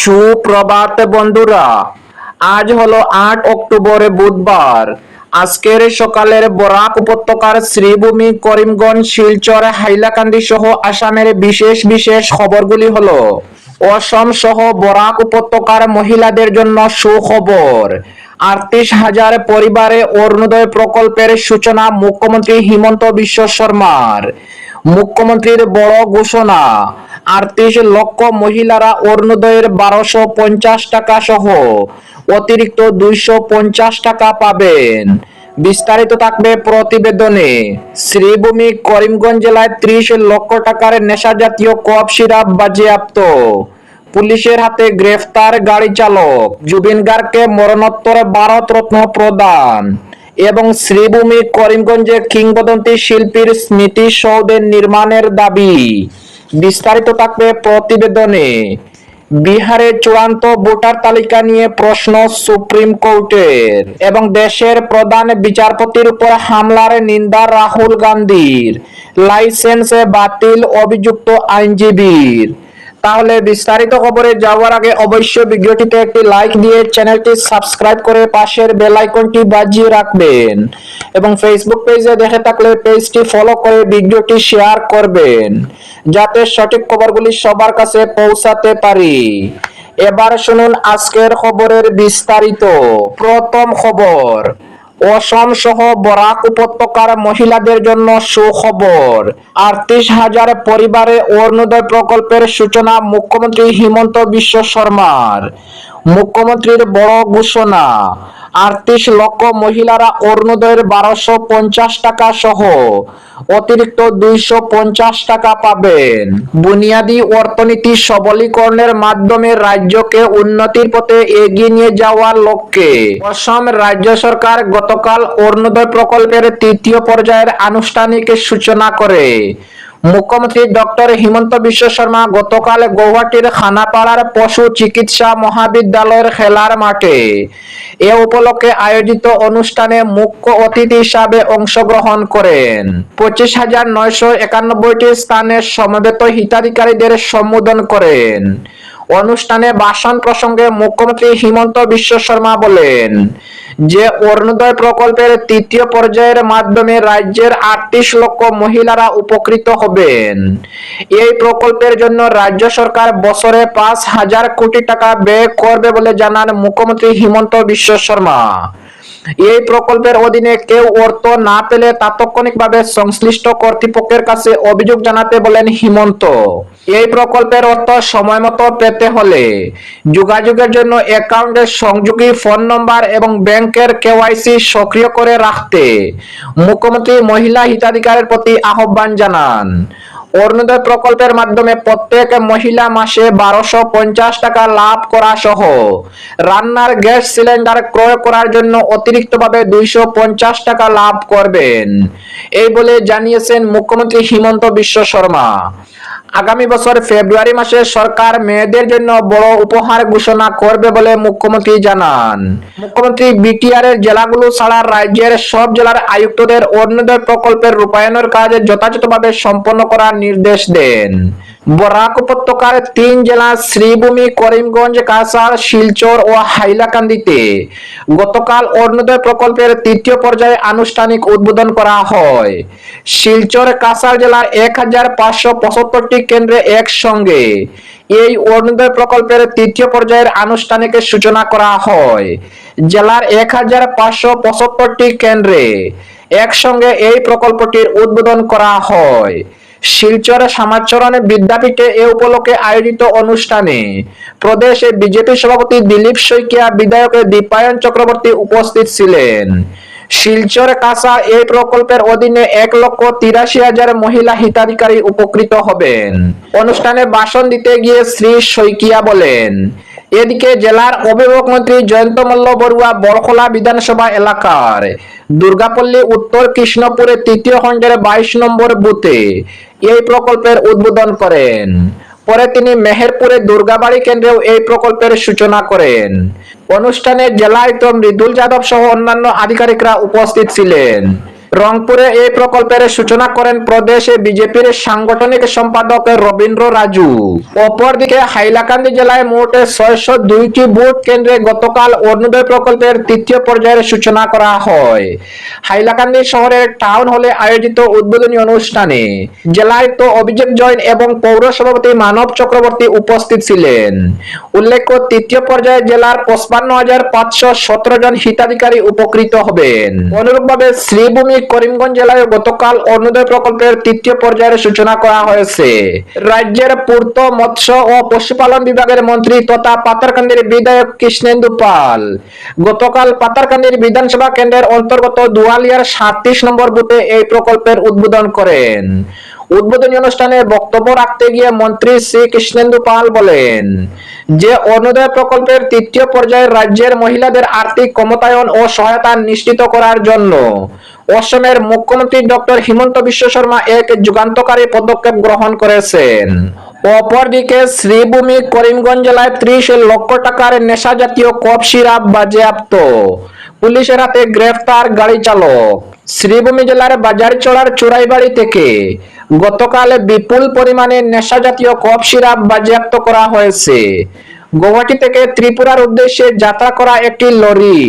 সুপ্রভাত বন্ধুরা, আজ হলো আট অক্টোবর বুধবার। আজকের সকালের বরাক উপত্যকার শ্রীভূমি করিমগঞ্জ, শিলচর, হাইলাকান্দি সহ আসামের বিশেষ বিশেষ খবরগুলি হলো, অসম সহ বরাক উপত্যকার মহিলাদের জন্য সুখবর। আটত্রিশ হাজার পরিবারে অরুণোদয় প্রকল্পের সূচনা মুখ্যমন্ত্রী হিমন্ত বিশ্ব শর্মার। মুখ্যমন্ত্রীর বড় ঘোষণা আটত্রিশ লক্ষ মহিলারা অরুণোদয়ের বারোশো পঞ্চাশ টাকা সহ অতিরিক্ত দুইশো পঞ্চাশ টাকা পাবেন। বিস্তারিত থাকবে প্রতিবেদনে। শ্রীভূমি করিমগঞ্জ জেলায় ত্রিশ লক্ষ টাকার নেশা জাতীয় কফ সিরাপ বাজেয়াপ্ত। পুলিশের হাতে গ্রেফতার গাড়ি চালক। জুবিন গার্গকে মরণোত্তর ভারত রত্ন প্রদান। এবং শ্রীভূমি করিমগঞ্জে কিংবদন্তি শিল্পীর স্মৃতি সৌধের নির্মাণের দাবি। বিস্তারিত থাকবে প্রতিবেদনে। বিহারের চূড়ান্ত ভোটার তালিকা নিয়ে প্রশ্ন সুপ্রিম কোর্টের এবং দেশের প্রধান বিচারপতির উপর হামলার নিন্দা রাহুল গান্ধীর। লাইসেন্সে বাতিল অভিযুক্ত আইনজীবীর। তাহলে বিস্তারিত খবরে যাওয়ার আগে অবশ্যই ভিডিওটিতে একটি লাইক দিয়ে চ্যানেলটি সাবস্ক্রাইব করে পাশের বেল আইকনটি বাজিয়ে রাখবেন। এবং ফেসবুক পেজে দেখে থাকলে পেজটি ফলো করে ভিডিওটি শেয়ার করবেন, যাতে সঠিক খবরগুলি সবার কাছে পৌঁছাতে পারি। এবার শুনুন আজকের খবরের বিস্তারিত। প্রথম খবর অসম সহ বরাক উপত্যকার মহিলাদের জন্য সুখবর। আটত্রিশ হাজার পরিবারে অরুণোদয় প্রকল্পের সূচনা মুখ্যমন্ত্রী হিমন্ত বিশ্ব শর্মার। মুখ্যমন্ত্রীর বড় ঘোষণা, আটত্রিশ লক্ষ মহিলারা অরুণোদয়ের বারোশো পঞ্চাশ টাকা সহ অতিরিক্ত দুইশো পঞ্চাশ টাকা পাবেন। বুনিয়াদী অর্থনীতি সবলীকরণের মাধ্যমে রাজ্যকে উন্নতির পথে এগিয়ে নিয়ে যাওয়ার লক্ষ্যে অসম রাজ্য সরকার গতকাল অরুণোদয় প্রকল্পের তৃতীয় পর্যায়ের আনুষ্ঠানিক সূচনা করে। মুখ্যমন্ত্রী ডক্টর হিমন্ত বিশ্ব শর্মা গতকাল গৌহাটির খানাপাড়ার পশু চিকিৎসা মহাবিদ্যালয়ের খেলার মাঠে। এ উপলক্ষে আয়োজিত অনুষ্ঠানে মুখ্য অতিথি হিসাবে অংশগ্রহণ করেন। পঁচিশ হাজার নয়শো একানব্বইটি স্থানে সমবেত হিতাধিকারীদের সম্বোধন করেন। অনুষ্ঠানে ভাষণ প্রসঙ্গে মুখ্যমন্ত্রী হিমন্ত বিশ্ব শর্মা বলেন যে, অরুণোদয় প্রকল্পের তৃতীয় পর্যায়ের মাধ্যমে রাজ্যের আটত্রিশ লক্ষ মহিলারা উপকৃত হবেন। এই প্রকল্পের জন্য রাজ্য সরকার বছরে পাঁচ হাজার কোটি টাকা ব্যয় করবে বলে জানান মুখ্যমন্ত্রী হিমন্ত বিশ্ব শর্মা। এই প্রকল্পের অধীনে কেউ অর্থ না পেলে তাৎক্ষণিকভাবে সংশ্লিষ্ট কর্তৃপক্ষের কাছে অভিযোগ জানাতে বলেন হিমন্ত। এই প্রকল্পের অর্থ সময় মতো পেতে হলে যোগাযোগের জন্য অ্যাকাউন্টের সংযোগী ফোন নম্বর এবং ব্যাংকের কেওয়াইসি সক্রিয় করে রাখতে মুখ্যমন্ত্রী মহিলা হিতাধিকারের প্রতি আহ্বান জানান। অরুণোদয় প্রকল্পের মাধ্যমে প্রত্যেক মহিলা মাসে বারোশো পঞ্চাশ টাকা লাভ করা সহ রান্নার গ্যাস সিলিন্ডার ক্রয় করার জন্য অতিরিক্তভাবে দুইশো পঞ্চাশ টাকা লাভ করবেন। এই বলে জানিয়েছেন মুখ্যমন্ত্রী হিমন্ত বিশ্ব শর্মা। আগামী বছর ফেব্রুয়ারি মাসে সরকার মেয়েদের জন্য বড় উপহার ঘোষণা করবে বলে মুখ্যমন্ত্রী জানান। মুখ্যমন্ত্রী বিটিআর এর জেলাগুলো ছাড়া রাজ্যের সব জেলার আয়ুক্তদের অরুণোদয় প্রকল্পের রূপায়ণের কাজ যথাযথভাবে সম্পন্ন করার নির্দেশ দেন। বরাক উপত্যকার তিন জেলা শ্রীভূমি, করিমগঞ্জ, কাছাড়, শিলচর ও হাইলাকান্দিতে গতকাল অরুণোদয় প্রকল্পের তৃতীয় পর্যায়ে আনুষ্ঠানিক উদ্বোধন করা হয়। শিলচর, কাছাড় জেলার এক হাজার পাঁচশো পঁচাত্তরটি কেন্দ্রে একসঙ্গে। এই অরুণোদয় প্রকল্পের তৃতীয় পর্যায়ের আনুষ্ঠানিক সূচনা করা হয়। জেলার এক হাজার পাঁচশো পঁচাত্তরটি কেন্দ্রে একসঙ্গে এই প্রকল্পটির উদ্বোধন করা হয়। শিলচর সমাজচরণ বিদ্যাপীঠে এ উপলক্ষে আয়োজিত অনুষ্ঠানে প্রদেশে বিজেপি সভাপতি দিলীপ শইকিয়া, বিধায়ক দীপায়ন চক্রবর্তী উপস্থিত ছিলেন। শিলচর কাঁচা এই প্রকল্পের অধীনে এক লক্ষ তিরাশি হাজার মহিলা হিতাধিকারী উপকৃত হবেন। অনুষ্ঠানে ভাষণ দিতে গিয়ে শ্রী শইকিয়া বলেন, এদিকে জেলার অভিভাবক মন্ত্রী জয়ন্ত মল্ল বড়ুয়া বড়খোলা বিধানসভা এলাকার দুর্গাপল্লী উত্তর কৃষ্ণপুরের তৃতীয় খণ্ডের বাইশ নম্বর বুথে এই প্রকল্পের উদ্বোধন করেন। পরে তিনি মেহেরপুরে দুর্গাবাড়ি কেন্দ্রেও এই প্রকল্পের সূচনা করেন। অনুষ্ঠানে জেলা আয়ুক্ত মৃদুল যাদব সহ অন্যান্য আধিকারিকরা উপস্থিত ছিলেন। রংপুরে এই প্রকল্পের সূচনা করেন প্রদেশে বিজেপির সাংগঠনিক সম্পাদক রবীন্দ্র রাজু। অপরদিকে হাইলাকান্দি জেলায় মোট ছয়শো দুইটি ভোট কেন্দ্রে গতকাল অরুণোদয় প্রকল্পের তৃতীয় পর্যায়ের সূচনা করা হয়। হাইলাকান্দি শহরের টাউন হলে আয়োজিত উদ্বোধনী অনুষ্ঠানে জেলায়ুক্ত অভিযোগ জৈন এবং পৌর সভাপতি মানব চক্রবর্তী উপস্থিত ছিলেন। উল্লেখ্য, তৃতীয় পর্যায়ে জেলার পঁচপান্ন হাজার পাঁচশো সতেরো জন হিতাধিকারী উপকৃত হবেন। অনুরূপভাবে শ্রীভূমি করিমগঞ্জ জেলায় গতকাল অরুণোদয় প্রকল্পের তৃতীয় পর্যায়ের সূচনা করা হয়েছে। রাজ্যের পূর্ত মৎস্য ও পশুপালন বিভাগের মন্ত্রী তথা পাতারকান্দির বিধায়ক কৃষ্ণেন্দু পাল। গতকাল পাতারকান্দির বিধানসভা কেন্দ্রের অন্তর্গত দুয়ালিয়ার সাতত্রিশ নম্বর বুথে এই প্রকল্পের উদ্বোধন করেন। উদ্বোধনী অনুষ্ঠানে বক্তব্য রাখতে গিয়ে মন্ত্রী শ্রী কৃষ্ণেন্দু পাল বলেন যে অরুণোদয় প্রকল্পের তৃতীয় পর্যায়ে রাজ্যের মহিলাদের আর্থিক ক্ষমতায়ন ও সহায়তা নিশ্চিত করার জন্য অসমের মুখ্যমন্ত্রী ডক্টর হিমন্ত বিশ্ব শর্মা এক যুগান্তকারী পদক্ষেপ গ্রহণ করেছেন। অপরদিকে শ্রীভূমি করিমগঞ্জ জেলায় ত্রিশ লক্ষ টাকার নেশা জাতীয় কফ সিরাপ বাজেয়াপ্ত। পুলিশের হাতে গ্রেফতার গাড়ি চালক। শ্রীভূমি জেলার বাজার বাজারচড়ার চোরাইবাড়ি থেকে গতকাল বিপুল পরিমাণে নেশা জাতীয় কফ সিরাপ বাজেয়াপ্ত করা হয়েছে। গৌহাটি থেকে ত্রিপুরার উদ্দেশ্যে যাত্রা করা একটি লরি।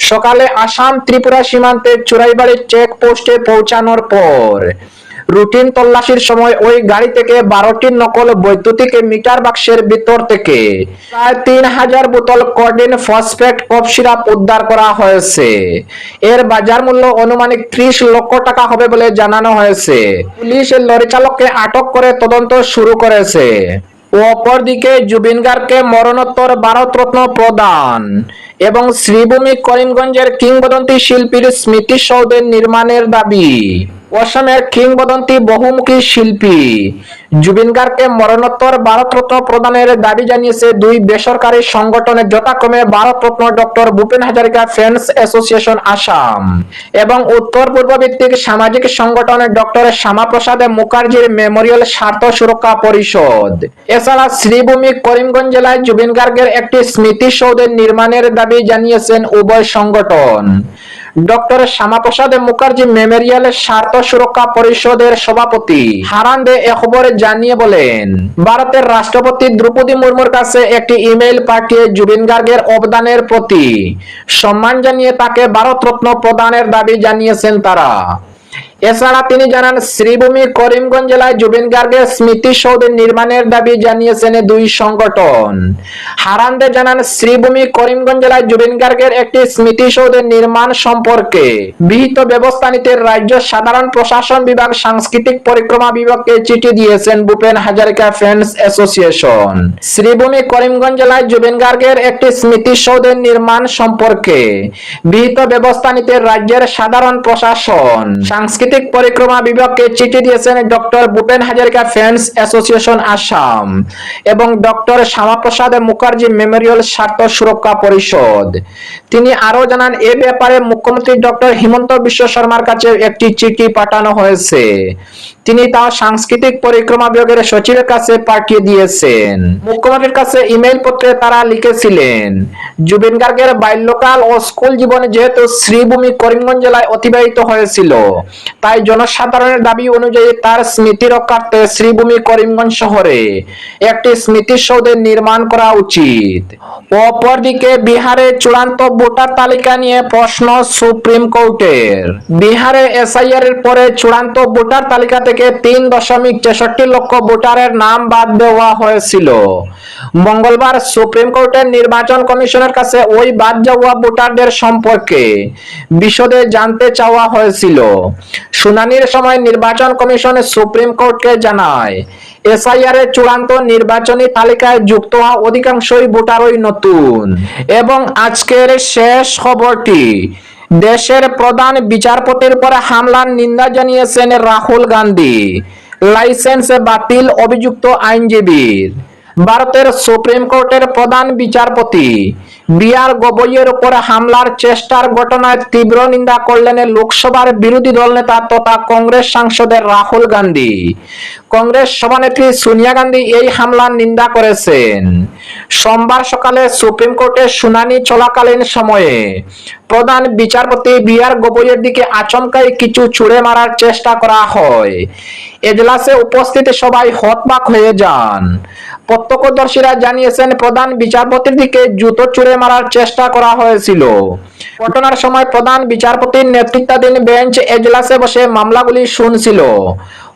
সকালে আসাম ত্রিপুরা সীমান্তে চুরাইবাড়ি চেক পোস্টে পৌঁছানোর পর রুটিন তল্লাশির সময় ওই গাড়ি থেকে বারোটি নকল বৈদ্যুতিক মিটার বাক্সের ভিতর থেকে প্রায় তিন হাজার বোতল কর্ডিন ফসফেট কফ সিরাপ উদ্ধার করা হয়েছে। এর বাজার মূল্য অনুমানিক ত্রিশ লক্ষ টাকা হবে বলে জানানো হয়েছে। পুলিশ লরি চালককে আটক করে তদন্ত শুরু করেছে। অপরদিকে জুবিন গার্গকে মরণোত্তর ভারতরত্ন প্রদান এবং শ্রীভূমি করিমগঞ্জের কিংবদন্তি শিল্পীর স্মৃতিসৌধের নির্মাণের দাবি। অসমের কিংবদন্তি বহুমুখী শিল্পী। জুবিন গার্গকে মরণোত্তর ভারতরত্ন প্রদানের দাবি জানিয়েছে দুই বেসরকারি সংগঠনের যথাক্রমে Bharat Ratna doctor Bhupen Hazarika friends association Assam এবং উত্তর পূর্ব ভিত্তিক সামাজিক সংগঠন ডক্টর শ্যামাপ্রসাদ মুখার্জির মেমোরিয়াল স্বার্থ সুরক্ষা পরিষদ। এছাড়া শ্রীভূমি করিমগঞ্জ জেলায় জুবিন গার্গের একটি স্মৃতিসৌধের নির্মাণের দাবি জানিয়েছেন উভয় সংগঠন। ডক্টর শ্যামাপ্রসাদ মুখার্জি মেমোরিয়াল স্বার্থ সুরক্ষা পরিষদের সভাপতি। হারান্দে এ খবরে জানিয়ে বলেন, ভারতের রাষ্ট্রপতি দ্রৌপদী মুর্মুর কাছে একটি ইমেইল পাঠিয়ে জুবিন গার্গের অবদানের প্রতি সম্মান জানিয়ে তাকে ভারত রত্ন প্রদানের দাবি জানিয়েছেন তারা। এছাড়া তিনি জানান, শ্রীভূমি করিমগঞ্জ জেলায় জুবিন গার্গের স্মৃতিসৌধ নির্মাণের দাবি জানিয়েছেন দুই সংগঠন। হারান্দে জানান, শ্রীভূমি করিমগঞ্জ জেলায় জুবিন গার্গের একটি স্মৃতিসৌধের নির্মাণ সম্পর্কে বিহিত ব্যবস্থা নিতে রাজ্য সাধারণ প্রশাসন বিভাগ সাংস্কৃতিক পরিক্রমা বিভাগকে চিঠি দিয়েছেন ভূপেন হাজারিকা ফ্রেন্ডস অ্যাসোসিয়েশন। শ্রীভূমি করিমগঞ্জ জেলায় জুবিন গার্গের একটি স্মৃতিসৌধের নির্মাণ সম্পর্কে বিহিত ব্যবস্থা নিতে রাজ্যের সাধারণ প্রশাসন, সাংস্কৃতিক পরিক্রমা বিভাগকে চিঠি দিয়েছেন doctor Bhupen Hazarika fans association Assam এবং ডক্টর শ্যামাপ্রসাদ মুখার্জি মেমোরিয়াল স্বার্থ সুরক্ষা পরিষদ। তিনি আরও জানান, এ ব্যাপারে মুখ্যমন্ত্রী ডক্টর হিমন্ত বিশ্ব শর্মার কাছে একটি চিঠি পাঠানো হয়েছে। তিনি তা সাংস্কৃতিক পরিক্রমা বিভাগের সচিবের কাছে পাঠিয়ে দিয়েছেন। মুখ্যমন্ত্রীর কাছে ইমেইল পত্রে তারা লিখেছিলেন, জুবিন গার্গের বাল্যকাল ও স্কুল জীবনে যেহেতু শ্রীভূমি করিমগঞ্জ জেলায় অতিবাহিত হয়েছিল, তাই জনসাধারণের দাবি অনুযায়ী তার স্মৃতি রক্ষার্থে শ্রীভূমি করিমগঞ্জ শহরে একটি স্মৃতিসৌধের নির্মাণ করা উচিত। অপরদিকে বিহারে চূড়ান্ত ভোটার তালিকা নিয়ে প্রশ্ন সুপ্রিম কোর্টের। বিহারে এসআইআর এর পরে চূড়ান্ত ভোটার তালিকা থেকে তিন দশমিক তেষট্টি লক্ষ ভোটারের নাম বাদ দেওয়া হয়েছিল। মঙ্গলবার সুপ্রিম কোর্টের নির্বাচন কমিশনের কাছে ওই বাদ যাওয়া ভোটারদের সম্পর্কে বিশদে জানতে চাওয়া হয়েছিল। শুনানির সময় নির্বাচন কমিশন সুপ্রিম কোর্টকে জানায়, এসআইআর এর চূড়ান্ত নির্বাচনী তালিকায় যুক্ত হওয়া অধিকাংশই ভোটারই নতুন এবং আজকের শেষ খবরটি দেশের প্রধান বিচারপতির পরে হামলার নিন্দা জানিয়েছেন রাহুল গান্ধী। লাইসেন্স বাতিল, অভিযুক্ত আইনজীবীর। ভারতের সুপ্রিম কোর্টের প্রধান বিচারপতি বিআর গবইয়ের উপর হামলার চেষ্টার ঘটনায় তীব্র নিন্দা করলেন লোকসভার বিরোধী দল নেতা তথা কংগ্রেস সাংসদের রাহুল গান্ধী। কংগ্রেস সভানেত্রী সোনিয়া গান্ধী এই হামলার নিন্দা করেছেন। সোমবার সকালে সুপ্রিম কোর্টে শুনানি চলাকালীন সময়ে প্রধান বিচারপতি বিআর গবইয়ের দিকে আচমকাই কিছু ছুড়ে মারার চেষ্টা করা হয়। এজলাসে উপস্থিত সবাই হতবাক হয়ে যান। প্রত্যক্ষদর্শীরা জানিয়েছেন, প্রধান বিচারপতির দিকে জুতো ছুড়ে মারার চেষ্টা করা হয়েছিল। ঘটনার সময় প্রধান বিচারপতির নেতৃত্বাধীন বেঞ্চ এজলাসে বসে মামলাগুলি শুনছিল।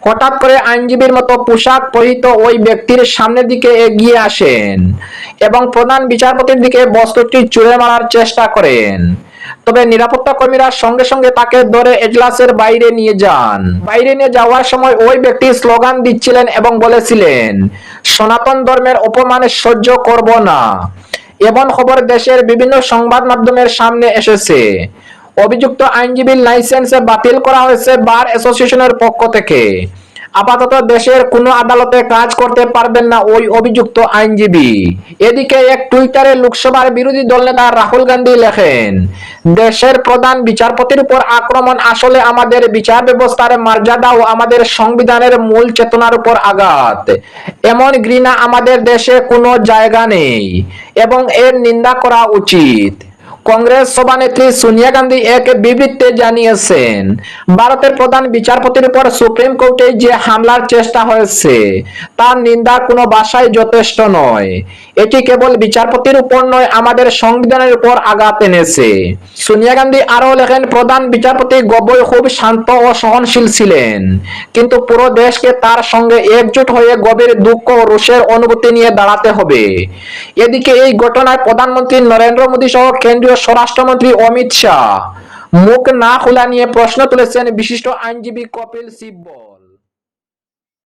হঠাৎ করে আইনজীবীর মতো পোশাক পরিহিত ওই ব্যক্তির সামনের দিকে এগিয়ে আসেন এবং প্রধান বিচারপতির দিকে বস্তুটি ছুড়ে মারার চেষ্টা করেন। তবে নিরাপত্তা কর্মীরা সঙ্গে সঙ্গে তাকে ধরে এজলাসের বাইরে নিয়ে যান। বাইরে নিয়ে যাওয়ার সময় ওই ব্যক্তি স্লোগান দিচ্ছিলেন এবং বলেছিলেন, সনাতন ধর্মের অপমানে সহ্য করব না। এমন খবর দেশের বিভিন্ন সংবাদ মাধ্যমের সামনে এসেছে। অভিযুক্ত আইনজীবীর লাইসেন্স বাতিল করা হয়েছে বার অ্যাসোসিয়েশনের পক্ষ থেকে। আপাতত দেশের কোনো আদালতে কাজ করতে পারবেন না ওই অভিযুক্ত আইনজীবী। এদিকে এক টুইটারে লোকসভার বিরোধী দলনেতা রাহুল গান্ধী লেখেন, দেশের প্রধান বিচারপতির উপর আক্রমণ আসলে আমাদের বিচার ব্যবস্থার মর্যাদা ও আমাদের সংবিধানের মূল চেতনার উপর আঘাত। এমন ঘৃণা আমাদের দেশে কোনো জায়গা নেই এবং এর নিন্দা করা উচিত। কংগ্রেস সভানেত্রী সোনিয়া গান্ধী এক বিবৃতিতে জানিয়েছেন, ভারতের প্রধান বিচারপতির উপর সুপ্রিম কোর্টে যে হামলার চেষ্টা হয়েছে, তার নিন্দার কোনো ভাষাই যথেষ্ট নয়। এটি কেবল বিচারপতির উপর নয়, আমাদের সংবিধানের উপর আঘাত এনেছে। সোনিয়া গান্ধী আরও লেখেন, প্রধান বিচারপতি গগৈ খুব শান্ত ও সহনশীল ছিলেন, কিন্তু পুরো দেশকে তার সঙ্গে একজোট হয়ে গভীর দুঃখ ও রোষের অনুভূতি নিয়ে দাঁড়াতে হবে। এদিকে এই ঘটনায় প্রধানমন্ত্রী নরেন্দ্র মোদী সহ স্বরাষ্ট্রমন্ত্রী অমিত শাহ। মুখ না খোলা নিয়ে প্রশ্ন তুলেছেন বিশিষ্ট আইনজীবী কপিল সিব্বল।